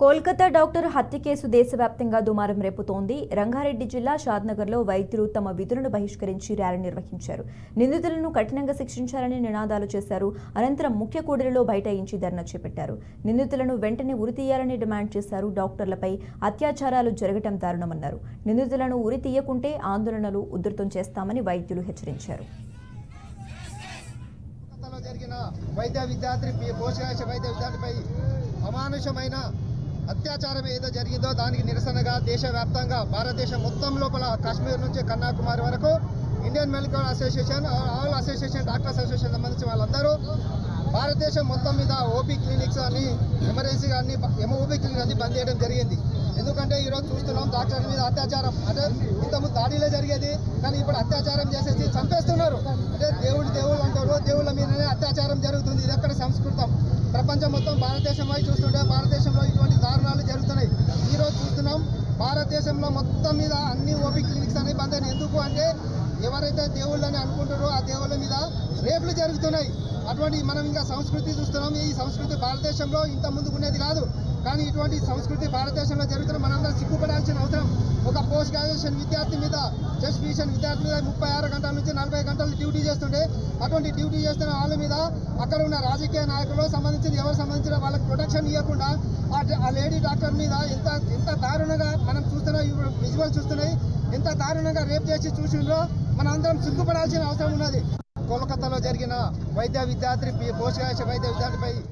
Kolkata doctor హత్య case దేశవ్యాప్తంగా దుమారం రేపుతోంది. రంగారెడ్డి జిల్లా షాద్నగర్లో వైద్యులు తమ విధులను బహిష్కరించి ర్యాలీ నిర్వహించారు. నిందితులను కఠినంగా శిక్షించాలని నినాదాలు చేశారు. అనంతరం ముఖ్య కూడలిలో బైఠాయించి ధర్నా చేపట్టారు. నిందితులను వెంటనే ఉరితీయాలని డిమాండ్ చేశారు డాక్టర్లపై అత్యాచారాలు జరగటం దారుణమన్నారు. నిందితులను ఉరి తీయకుంటే ఆందోళనలు ఉధృతం చేస్తామని వైద్యులు హెచ్చరించారు. జరిగిన వైద్య విద్యార్థి పోషకాశ వైద్య విద్యార్థిపై అమానుషమైన అత్యాచారం ఏదో జరిగిందో దానికి నిరసనగా దేశవ్యాప్తంగా భారతదేశం మొత్తం లోపల కాశ్మీర్ నుంచి కన్యాకుమారి వరకు Indian medical association all association doctor association సంబంధించి వాళ్ళందరూ భారతదేశం మొత్తం మీద ఓపీ క్లినిక్స్ అని ఎమర్జెన్సీ కానీ ఓపీ క్లినిక్ అన్ని బంద్ చేయడం జరిగింది. ఎందుకంటే ఈరోజు చూస్తున్నాం డాక్టర్ల మీద అత్యాచారం. అంటే ఇంతకుముందు దాడిలో జరిగేది కానీ ఇప్పుడు అత్యాచారం చేసేసి చంపేస్తున్నారు. అంటే దేవుడు దేవుళ్ళు అంటారు దేవుళ్ళ మీదనే అత్యాచారం జరుగుతుంది ఇది ఎక్కడ సంస్కృతం ప్రపంచం మొత్తం భారతదేశం వైపు చూస్తుంటే భారతదేశంలో ఇటువంటి దారుణాలు జరుగుతున్నాయి. ఈరోజు చూస్తున్నాం భారతదేశంలో మొత్తం మీద అన్ని ఓపీ క్లినిక్స్ అనేవి బంద్ అయినాయి. ఎందుకు అంటే ఎవరైతే దేవుళ్ళని అనుకుంటారో ఆ దేవుళ్ళ మీద రేపులు జరుగుతున్నాయి. అటువంటి మనం ఇంకా సంస్కృతి చూస్తున్నాం. ఈ సంస్కృతి భారతదేశంలో ఇంత ముందుకు కాదు. కానీ ఇటువంటి సంస్కృతి భారతదేశంలో జరుగుతున్న మనందరం పోస్ట్ గ్రాడ్యుయేషన్ విద్యార్థి మీద జస్ట్ ఫిజిషన్ విద్యార్థి మీద ముప్పై ఆరు గంటల నుంచి నలభై గంటలు డ్యూటీ చేస్తుండే అటువంటి డ్యూటీ చేస్తున్న వాళ్ళ మీద అక్కడ ఉన్న రాజకీయ నాయకులు సంబంధించిన ఎవరు సంబంధించిన వాళ్ళకి ప్రొటెక్షన్ ఇవ్వకుండా ఆ లేడీ డాక్టర్ మీద ఎంత ఎంత దారుణంగా మనం చూస్తున్న విజువల్ చూస్తున్నాయి ఎంత దారుణంగా రేప్ చేసి చూసిండ్రో మన అందరం సిగ్గుపడాల్సిన అవసరం ఉన్నది. కోలకత్తాలో జరిగిన వైద్య విద్యార్థి పోషకాయ వైద్య విద్యార్థిపై